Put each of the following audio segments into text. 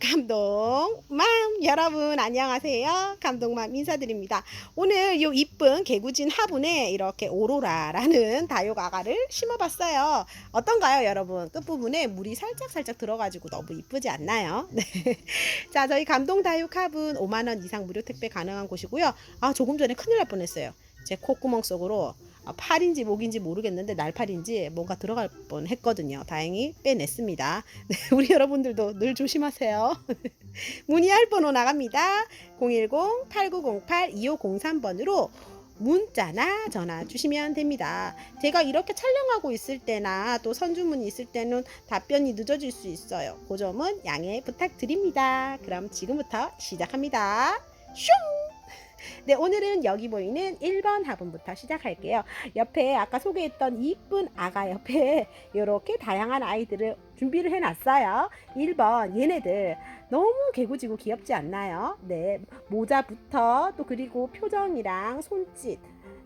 감동맘 여러분 안녕하세요. 감동맘 인사드립니다. 오늘 요 이쁜 개구진 화분에 이렇게 오로라라는 다육아가를 심어봤어요. 어떤가요 여러분? 끝부분에 물이 살짝살짝 들어가지고 너무 이쁘지 않나요? 네. 자 저희 감동 다육 화분 5만원 이상 무료 택배 가능한 곳이고요. 아 조금 전에 큰일 날 뻔했어요 제 콧구멍 속으로 아, 팔인지 목인지 모르겠는데 날팔인지 뭔가 들어갈 뻔 했거든요. 다행히 빼냈습니다. 네, 우리 여러분들도 늘 조심하세요. 문의할 번호 나갑니다. 010-8908-2503번으로 문자나 전화 주시면 됩니다. 제가 이렇게 촬영하고 있을 때나 또 선주문이 있을 때는 답변이 늦어질 수 있어요. 그 점은 양해 부탁드립니다. 그럼 지금부터 시작합니다. 슝! 네, 오늘은 여기 보이는 1번 화분부터 시작할게요. 옆에 아까 소개했던 이쁜 아가 옆에 이렇게 다양한 아이들을 준비를 해놨어요. 1번 얘네들 너무 개구지고 귀엽지 않나요? 네, 모자부터 또 그리고 표정이랑 손짓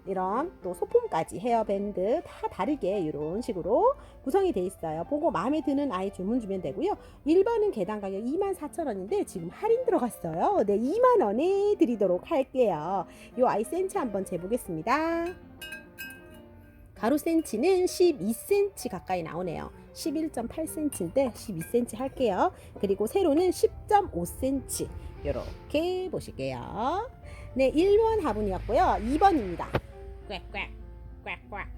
이런 또 소품까지 헤어밴드 다 다르게 이런 식으로 구성이 돼 있어요. 보고 마음에 드는 아이 주문 주면 되고요. 1번은 개당 가격 24,000원인데 지금 할인 들어갔어요. 네, 2만 원에 드리도록 할게요. 이 아이 센치 한번 재보겠습니다. 가로 센치는 12cm 가까이 나오네요. 11.8cm인데 12cm 할게요. 그리고 세로는 10.5cm. 이렇게 보실게요. 네, 1번 화분이었고요. 2번입니다. 꽥꽥 꽥꽥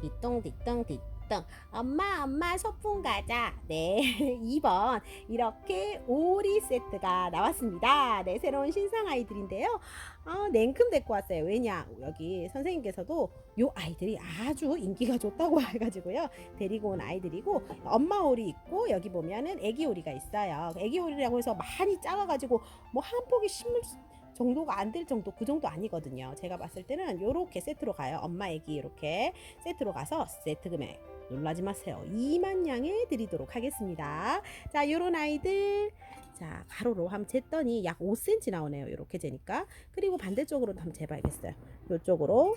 뒤뚱뒤뚱 뒤뚱 엄마 엄마 소풍 가자. 네 2번 이렇게 오리 세트가 나왔습니다. 네 새로운 신상 아이들인데요. 어, 냉큼 데리고 왔어요. 왜냐 여기 선생님께서도 요 아이들이 아주 인기가 좋다고 해가지고요. 데리고 온 아이들이고 엄마 오리 있고 여기 보면은 애기 오리가 있어요. 애기 오리라고 해서 많이 작아가지고 뭐 한 포기 정도가 안 될 정도 그 정도 아니거든요. 제가 봤을 때는 요렇게 세트로 가요. 엄마 애기 이렇게 세트로 가서 세트 금액 놀라지 마세요. 2만 양에 드리도록 하겠습니다. 자, 요런 아이들 자, 가로로 한번 쟀더니 약 5cm 나오네요. 이렇게 재니까. 그리고 반대쪽으로도 한번 재봐야겠어요. 요쪽으로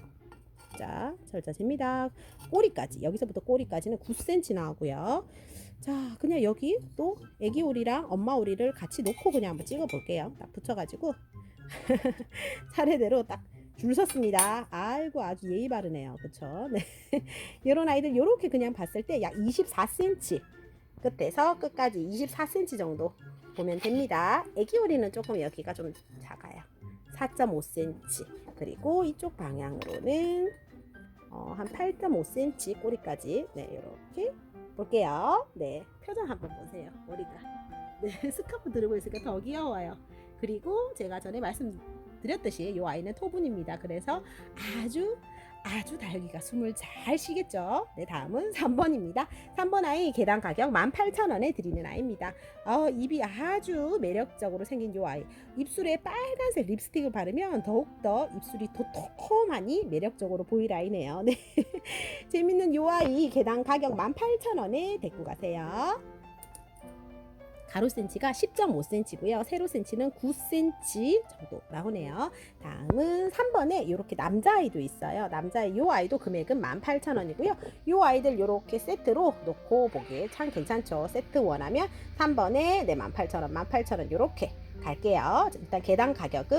자, 절자 잽니다. 꼬리까지. 여기서부터 꼬리까지는 9cm 나오고요. 자, 그냥 여기 또 애기 오리랑 엄마 오리를 같이 놓고 그냥 한번 찍어 볼게요. 딱 붙여 가지고 차례대로 딱 줄 섰습니다. 아이고 아주 예의 바르네요. 그쵸? 네. 이런 아이들 요렇게 그냥 봤을 때 약 24cm 끝에서 끝까지 24cm 정도 보면 됩니다. 애기 오리는 조금 여기가 좀 작아요. 4.5cm 그리고 이쪽 방향으로는 어, 한 8.5cm 꼬리까지 네 이렇게 볼게요. 네 표정 한번 보세요. 머리가 네 스카프 들고 있으니까 더 귀여워요. 그리고 제가 전에 말씀드렸듯이 이 아이는 토분입니다. 그래서 아주 아주 다육이가 숨을 잘 쉬겠죠. 네, 다음은 3번입니다. 3번 아이 개당 가격 18,000원에 드리는 아이입니다. 어, 입이 아주 매력적으로 생긴 이 아이. 입술에 빨간색 립스틱을 바르면 더욱더 입술이 도톰하니 매력적으로 보일 아이네요. 네. 재밌는 이 아이 개당 가격 18,000원에 데리고 가세요. 가로 센치가 10.5cm고요. 세로 센치는 9cm 정도 나오네요. 다음은 3번에 이렇게 남자아이도 있어요. 남자아이 요 아이도 금액은 18,000원이고요. 요 아이들 이렇게 세트로 놓고 보기 참 괜찮죠. 세트 원하면 3번에 네 18,000원, 18,000원 이렇게 갈게요. 일단 개당 가격은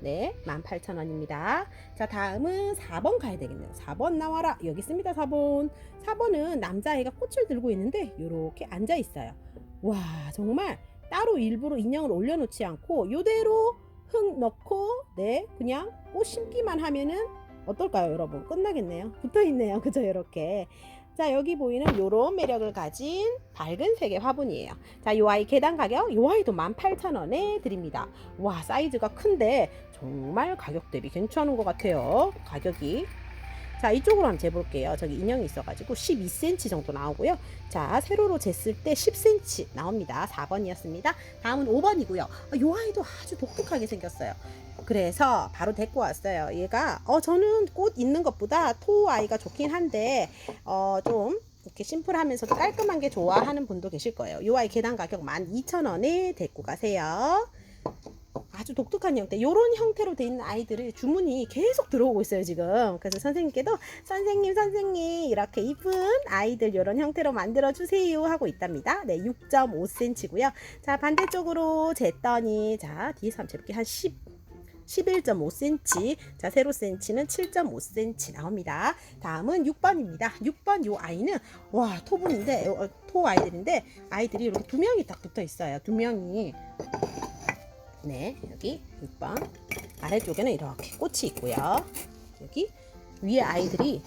네, 18,000원입니다. 자, 다음은 4번 가야 되겠네요. 4번 나와라. 여기 있습니다, 4번. 4번은 남자아이가 꽃을 들고 있는데 이렇게 앉아 있어요. 와 정말 따로 일부러 인형을 올려놓지 않고 요대로 흙 넣고 네 그냥 꽃 심기만 하면은 어떨까요 여러분? 끝나겠네요. 붙어있네요. 그죠? 이렇게. 자 여기 보이는 요런 매력을 가진 밝은 색의 화분이에요. 자요 아이 개당 가격 요 아이도 18,000원에 드립니다. 와 사이즈가 큰데 정말 가격 대비 괜찮은 것 같아요. 가격이 자 이쪽으로 한번 재볼게요. 저기 인형이 있어가지고 12cm 정도 나오고요. 자 세로로 쟀을 때 10cm 나옵니다. 4번이었습니다. 다음은 5번이고요. 이 아이도 아주 독특하게 생겼어요. 그래서 바로 데리고 왔어요. 얘가 어 저는 꽃 있는 것보다 토 아이가 좋긴 한데 어좀 이렇게 심플하면서도 깔끔한 게 좋아하는 분도 계실 거예요. 이 아이 개당 가격 12,000원에 데리고 가세요 아주 독특한 형태, 요런 형태로 돼 있는 아이들을 주문이 계속 들어오고 있어요, 지금. 그래서 선생님께도 선생님, 선생님, 이렇게 이쁜 아이들 요런 형태로 만들어 주세요 하고 있답니다. 네, 6.5cm고요. 자, 반대쪽으로 쟀더니, 자, 뒤에서 한번 재볼게요. 한 10, 11.5cm. 자, 세로 센치는 7.5cm 나옵니다. 다음은 6번입니다. 6번 요 아이는 와, 토분인데 어, 토 아이들인데 아이들이 이렇게 두 명이 딱 붙어 있어요. 두 명이 네, 여기 6번 아래쪽에는 이렇게 꽃이 있고요. 여기 위에 아이들이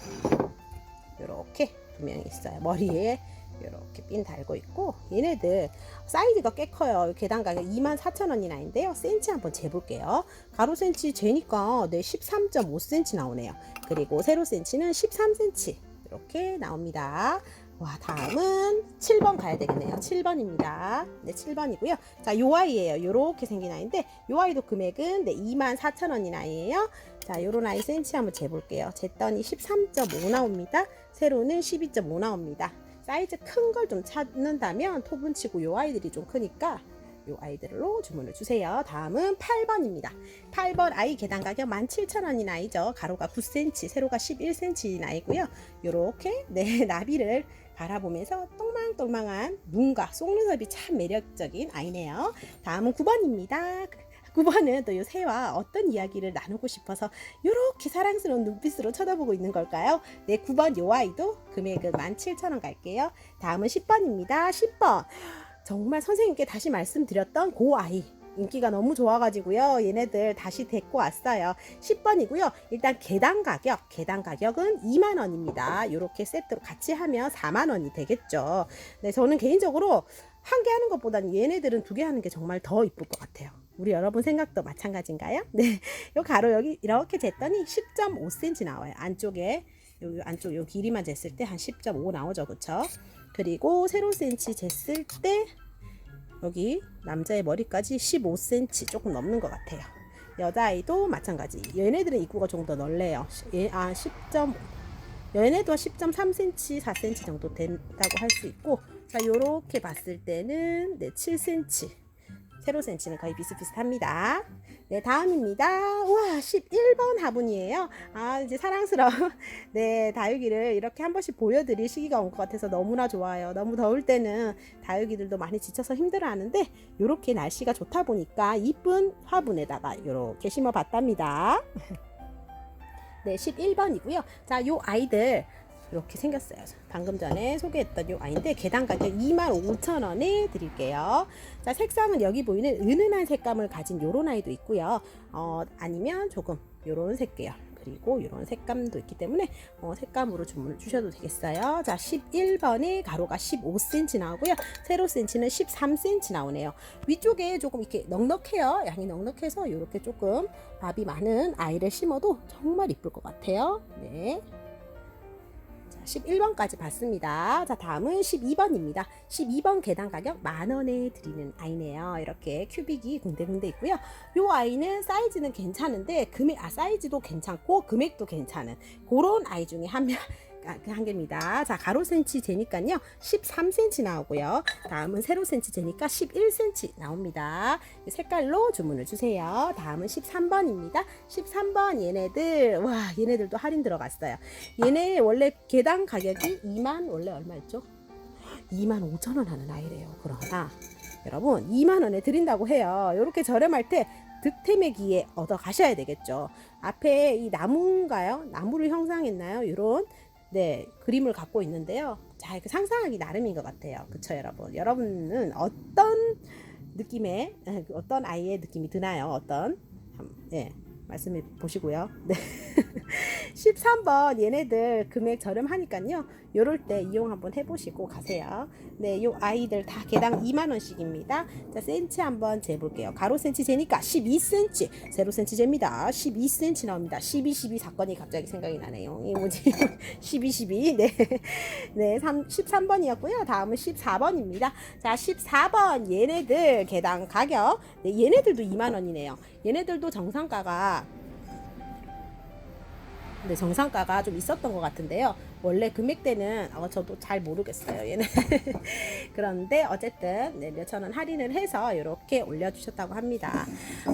이렇게 두 명이 있어요. 머리에 이렇게 핀 달고 있고 얘네들 사이즈가 꽤 커요. 계단 가격 24,000원이나인데요. 센치 한번 재볼게요. 가로 센치 재니까 네 13.5cm 나오네요. 그리고 세로 센치는 13cm 이렇게 나옵니다. 와 다음은 7번 가야 되겠네요. 7번입니다. 네 7번이고요. 자 요 아이예요. 요렇게 생긴 아이인데 요 아이도 금액은 네 24,000원인 아이예요. 자 요런 아이 센치 한번 재볼게요. 쟀더니 13.5 나옵니다. 세로는 12.5 나옵니다. 사이즈 큰 걸 좀 찾는다면 토분치고 요 아이들이 좀 크니까 요 아이들로 주문을 주세요. 다음은 8번입니다. 8번 아이 계단 가격 17,000원인 아이죠. 가로가 9cm, 세로가 11cm인 아이고요. 요렇게 네 나비를 바라보면서 똥망똥망한 눈과 속눈썹이 참 매력적인 아이네요. 다음은 9번입니다. 9번은 또 요 새와 어떤 이야기를 나누고 싶어서 이렇게 사랑스러운 눈빛으로 쳐다보고 있는 걸까요? 네, 9번 요 아이도 금액은 17,000원 갈게요. 다음은 10번입니다. 10번. 정말 선생님께 다시 말씀드렸던 고 아이. 인기가 너무 좋아가지고요. 얘네들 다시 데리고 왔어요. 10번이고요. 일단 개당 가격, 개당 가격은 2만 원입니다. 이렇게 세트로 같이 하면 4만 원이 되겠죠. 네, 저는 개인적으로 한 개 하는 것보다는 얘네들은 두 개 하는 게 정말 더 이쁠 것 같아요. 우리 여러분 생각도 마찬가지인가요? 네. 요 가로 여기 이렇게 쟀더니 10.5cm 나와요. 안쪽에 요 안쪽 요 길이만 쟀을 때 한 10.5 나오죠. 그쵸? 그리고 세로 센치 쟀을 때 여기 남자의 머리까지 15cm 조금 넘는 것 같아요. 여자아이도 마찬가지. 얘네들은 입구가 좀 더 넓네요. 얘, 아, 10.5. 얘네도 10.3cm, 4cm 정도 된다고 할 수 있고, 자, 요렇게 봤을 때는 네, 7cm. 세로 센치는 거의 비슷비슷합니다. 네, 다음입니다. 와, 11번 화분이에요. 아, 이제 사랑스러운, 네, 다육이를 이렇게 한 번씩 보여드릴 시기가 온 것 같아서 너무나 좋아요. 너무 더울 때는 다육이들도 많이 지쳐서 힘들어 하는데, 이렇게 날씨가 좋다 보니까 이쁜 화분에다가 이렇게 심어 봤답니다. 네, 11번이고요. 자, 요 아이들, 이렇게 생겼어요. 방금 전에 소개했던 요 아이인데 개당 가격 25,000원에 드릴게요. 자, 색상은 여기 보이는 은은한 색감을 가진 요런 아이도 있고요. 어, 아니면 조금 요런 색 계열 그리고 이런 색감도 있기 때문에 어, 색감으로 주문을 주셔도 되겠어요. 자, 11번에 가로가 15cm 나오고요. 세로 센치는 13cm 나오네요. 위쪽에 조금 이렇게 넉넉해요. 양이 넉넉해서 이렇게 조금 밥이 많은 아이를 심어도 정말 이쁠 것 같아요. 네. 11번까지 봤습니다. 자, 다음은 12번입니다. 12번 계단 가격 만원에 드리는 아이네요. 이렇게 큐빅이 군데군데 있고요. 요 아이는 사이즈는 괜찮은데, 금액, 아, 사이즈도 괜찮고, 금액도 괜찮은 그런 아이 중에 한 명, 한 개입니다. 자, 가로 센치 재니까요. 13cm 나오고요. 다음은 세로 센치 재니까 11cm 나옵니다. 이 색깔로 주문을 주세요. 다음은 13번입니다. 13번 얘네들 와, 얘네들도 할인 들어갔어요. 얘네 원래 개당 가격이 2만 원래 얼마였죠? 2만 5천 원 하는 아이래요. 그러나 여러분 2만 원에 드린다고 해요. 이렇게 저렴할 때 득템의 기에 얻어 가셔야 되겠죠. 앞에 이 나무인가요? 나무를 형상했나요? 이런 네, 그림을 갖고 있는데요. 자, 이렇게 상상하기 나름인 것 같아요. 그쵸, 여러분? 여러분은 어떤 느낌의, 에, 어떤 아이의 느낌이 드나요? 어떤? 한- 예, 말씀해 보시고요. 네. 13번 얘네들 금액 저렴하니까요. 요럴 때 이용 한번 해보시고 가세요. 네, 요 아이들 다 개당 2만원씩입니다. 자, 센치 한번 재볼게요. 가로 센치 재니까 12cm, 세로 센치 재입니다. 12cm 나옵니다. 12, 12 사건이 갑자기 생각이 나네요. 이 뭐지? 12, 12. 네. 네, 3, 13번이었고요. 다음은 14번입니다. 자, 14번 얘네들 개당 가격. 네, 얘네들도 2만원이네요. 얘네들도 정상가가 네, 정상가가 좀 있었던 것 같은데요. 원래 금액대는 어, 저도 잘 모르겠어요. 얘는 그런데 어쨌든 네, 몇천 원 할인을 해서 이렇게 올려주셨다고 합니다.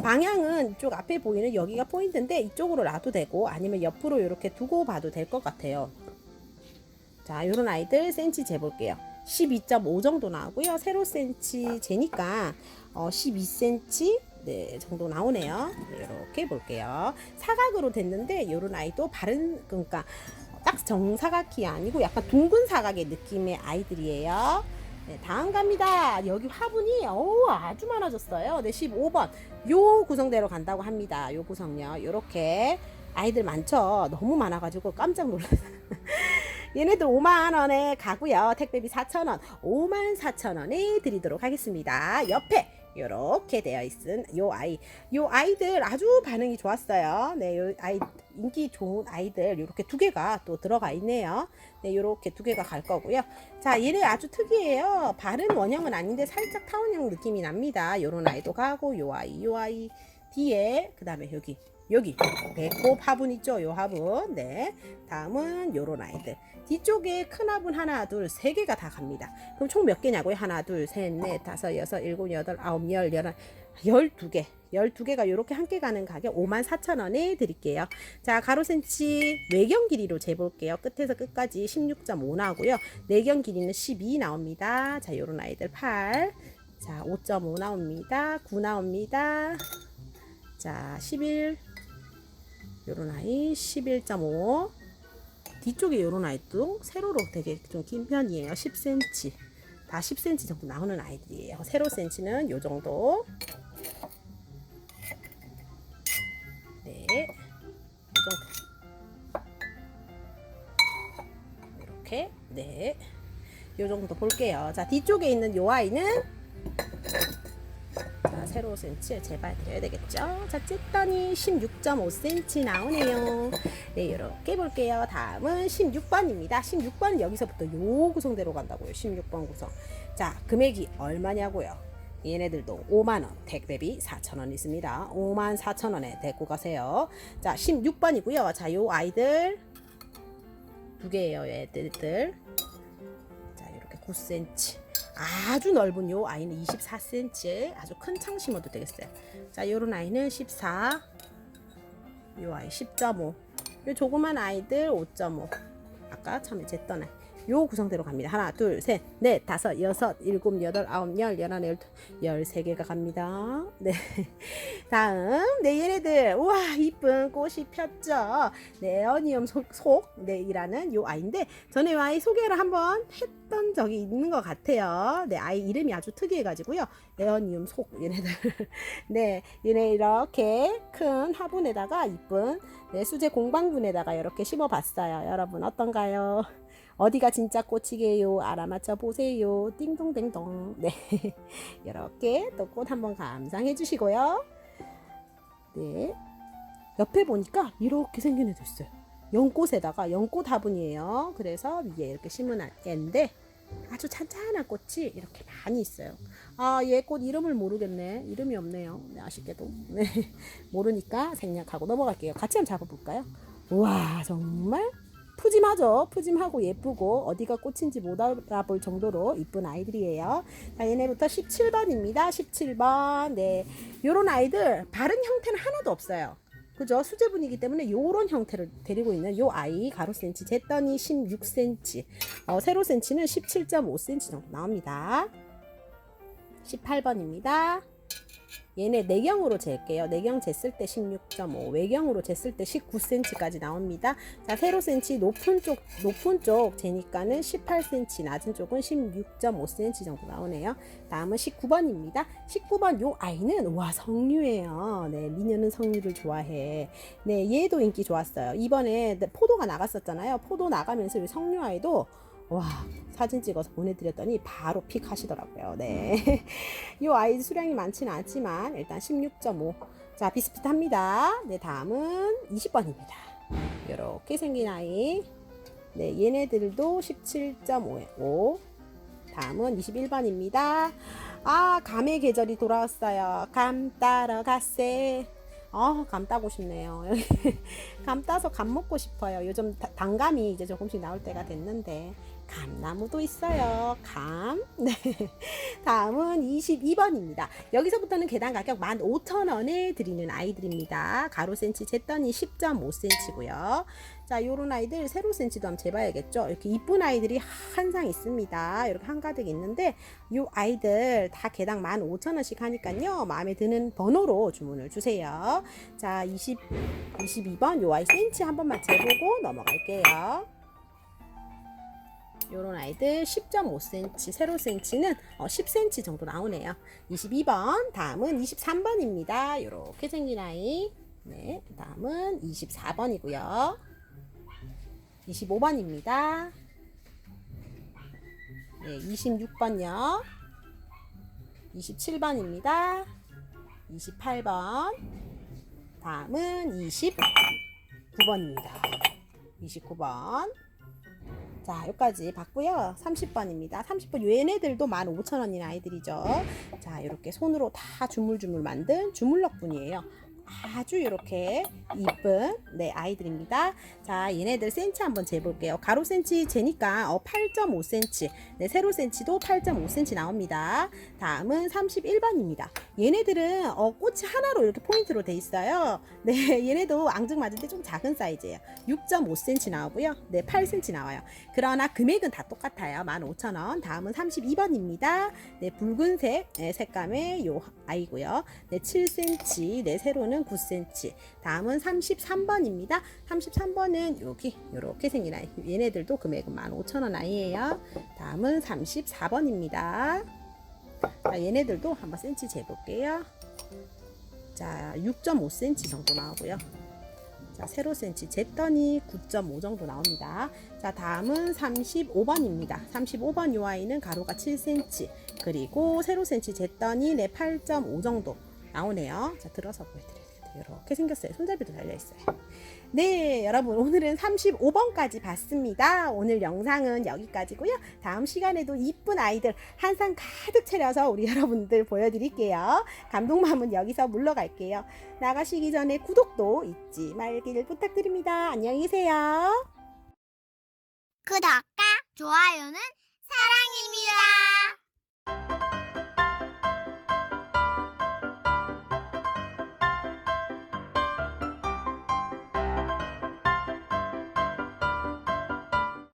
방향은 이쪽 앞에 보이는 여기가 포인트인데 이쪽으로 놔도 되고 아니면 옆으로 이렇게 두고 봐도 될 것 같아요. 자, 요런 아이들 센치 재볼게요. 12.5 정도 나오고요. 세로 센치 재니까 어, 12cm 네, 정도 나오네요. 네, 이렇게 볼게요. 사각으로 됐는데 요런 아이도 바른 그러니까 딱 정사각이 아니고 약간 둥근 사각의 느낌의 아이들이에요. 네, 다음 갑니다. 여기 화분이 오, 아주 많아졌어요. 네, 15번. 요 구성대로 간다고 합니다. 요 구성요. 요렇게 아이들 많죠. 너무 많아가지고 깜짝 놀랐어요. 얘네들 5만 원에 가고요. 택배비 4천 원, 5만 4천 원에 드리도록 하겠습니다. 옆에 이렇게 되어 있은 요 아이, 요 아이들 아주 반응이 좋았어요. 네, 요 아이 인기 좋은 아이들 이렇게 두 개가 또 들어가 있네요. 네, 이렇게 두 개가 갈 거고요. 자, 얘네 아주 특이해요. 바른 원형은 아닌데 살짝 타원형 느낌이 납니다. 요런 아이도 가고 요 아이, 요 아이 뒤에 그 다음에 여기 여기 배꼽 화분 있죠? 요 화분. 네. 다음은 요런 아이들. 뒤쪽에 큰 화분 하나, 둘, 세 개가 다 갑니다. 그럼 총 몇 개냐고요? 하나, 둘, 셋, 넷, 다섯, 여섯, 일곱, 여덟, 아홉, 열, 열한, 열두 개. 열두 개가 요렇게 함께 가는 가격 5만 4천 원에 드릴게요. 자, 가로 센치 외경 길이로 재볼게요. 끝에서 끝까지 16.5 나오고요. 내경 길이는 12 나옵니다. 자, 요런 아이들 8. 자, 5.5 나옵니다. 9 나옵니다. 자, 11. 요런 아이 11.5. 뒤쪽에 요런 아이도 세로로 되게 좀 긴 편이에요. 10cm. 다 10cm 정도 나오는 아이들이에요. 세로 센치는 요 정도. 네. 요 정도. 이렇게. 네. 요 정도 볼게요. 자, 뒤쪽에 있는 요 아이는 자, 세로 센치 제발 드려야 되겠죠? 자, 쨌더니 16.5cm 나오네요. 네, 이렇게 볼게요. 다음은 16번입니다. 16번은 여기서부터 요 구성대로 간다고요. 16번 구성. 자, 금액이 얼마냐고요? 얘네들도 5만원, 택배비 4천원 있습니다. 5만 4천원에 데리고 가세요. 자, 16번이고요. 자, 요 아이들 두 개예요, 이렇게 9cm. 아주 넓은 요 아이는 24cm 아주 큰 창 심어도 되겠어요. 자, 요런 아이는 14. 요 아이 10.5. 요 조그만 아이들 5.5. 아까 처음에 쟀던 아이. 요 구성대로 갑니다. 하나, 둘, 셋, 넷, 다섯, 여섯, 일곱, 여덟, 아홉, 열, 열하나, 열두, 열세 개가 갑니다. 네. 다음, 네, 얘네들. 우와, 이쁜 꽃이 폈죠. 네, 에어니움 속, 속, 네, 이라는 요 아이인데, 전에 요 아이 소개를 한번 했던 적이 있는 것 같아요. 네, 아이 이름이 아주 특이해가지고요. 에어니움 속, 얘네들. 네, 얘네 이렇게 큰 화분에다가 이쁜 네, 수제 공방분에다가 이렇게 심어봤어요. 여러분, 어떤가요? 어디가 진짜 꽃이게요? 알아맞혀 보세요. 띵동댕동. 네. 이렇게 또 꽃 한번 감상해 주시고요. 네. 옆에 보니까 이렇게 생긴 애도 있어요. 연꽃에다가 연꽃 화분이에요. 그래서 위에 이렇게 심은 애인데 아주 찬찬한 꽃이 이렇게 많이 있어요. 아, 얘 꽃 이름을 모르겠네. 이름이 없네요. 네, 아쉽게도. 네. 모르니까 생략하고 넘어갈게요. 같이 한번 잡아볼까요? 와, 정말 푸짐하죠. 푸짐하고 예쁘고 어디가 꽃인지 못 알아볼 정도로 이쁜 아이들이에요. 자, 얘네부터 17번입니다. 17번. 네. 요런 아이들 바른 형태는 하나도 없어요. 그죠? 수제분이기 때문에 요런 형태를 데리고 있는 요 아이 가로 센치 쟀더니 16cm 어, 세로 센치는 17.5cm 정도 나옵니다 18번입니다 얘네 내경으로 잴게요. 내경 쟀을 때 16.5 외경으로 쟀을 때 19cm까지 나옵니다. 자 세로 센치 높은 쪽 높은 쪽 재니까는 18cm 낮은 쪽은 16.5cm 정도 나오네요. 다음은 19번입니다. 19번 요 아이는 와 성류예요. 네 미녀는 성류를 좋아해. 네 얘도 인기 좋았어요. 이번에 포도가 나갔었잖아요. 포도 나가면서 이 성류 아이도 와 사진 찍어서 보내드렸더니 바로 픽 하시더라고요. 네. 이 아이 수량이 많지는 않지만 일단 16.5. 자 비슷비슷합니다. 네 다음은 20번입니다. 이렇게 생긴 아이. 네 얘네들도 17.5. 다음은 21번입니다. 아 감의 계절이 돌아왔어요. 감 따러 갔세. 아, 감 따고 싶네요. 감 따서 감 먹고 싶어요. 요즘 다- 단감이 이제 조금씩 나올 때가 됐는데 감나무도 있어요. 감. 네. 다음은 22번입니다. 여기서부터는 개당 가격 15,000원에 드리는 아이들입니다. 가로 센치 쟀더니 10.5cm고요. 자, 요런 아이들 세로 센치도 한번 재봐야겠죠. 이렇게 이쁜 아이들이 한상 있습니다. 이렇게 한가득 있는데 요 아이들 다 개당 15,000원씩 하니까요. 마음에 드는 번호로 주문을 주세요. 자, 20, 22번 요 아이 센치 한 번만 재보고 넘어갈게요. 요런 아이들 10.5cm, 세로 센치는 어, 10cm 정도 나오네요. 22번, 다음은 23번입니다. 요렇게 생긴 아이. 네, 다음은 24번이고요. 25번입니다. 네, 26번요. 27번입니다. 28번. 다음은 29번입니다. 29번. 자, 여기까지 봤고요. 30번입니다. 30번 얘네들도 15,000원인 아이들이죠. 자, 이렇게 손으로 다 주물주물 만든 주물럭분이에요. 아주 이렇게 이쁜 네 아이들입니다. 자, 얘네들 센치 한번 재볼게요. 가로 센치 재니까 어, 8.5cm, 네 세로 센치도 8.5cm 나옵니다. 다음은 31번입니다. 얘네들은 어, 꽃이 하나로 이렇게 포인트로 돼 있어요. 네, 얘네도 앙증맞을 때좀 작은 사이즈예요. 6.5cm 나오고요. 네, 8cm 나와요. 그러나 금액은 다 똑같아요. 15,000원. 다음은 32번입니다. 네, 붉은색 네, 색감의 요 아이고요. 네, 7cm. 네, 세로는 9cm. 다음은 33번입니다. 33번은 여기 요렇게 생긴 아이. 얘네들도 금액은 15,000원 아이예요. 다음은 34번입니다. 자, 얘네들도 한번 센치 재볼게요. 자, 6.5cm 정도 나오고요. 자, 세로 센치 쟀더니 9.5 정도 나옵니다. 자, 다음은 35번입니다. 35번 요 아이는 가로가 7cm, 그리고 세로 센치 쟀더니 네, 8.5 정도 나오네요. 자, 들어서 보여드릴게요. 이렇게 생겼어요. 손잡이도 달려있어요. 네, 여러분, 오늘은 35번까지 봤습니다. 오늘 영상은 여기까지고요. 다음 시간에도 이쁜 아이들 한상 가득 차려서 우리 여러분들 보여드릴게요. 감동맘은 여기서 물러갈게요. 나가시기 전에 구독도 잊지 말기를 부탁드립니다. 안녕히 계세요. 구독과 좋아요는 사랑입니다.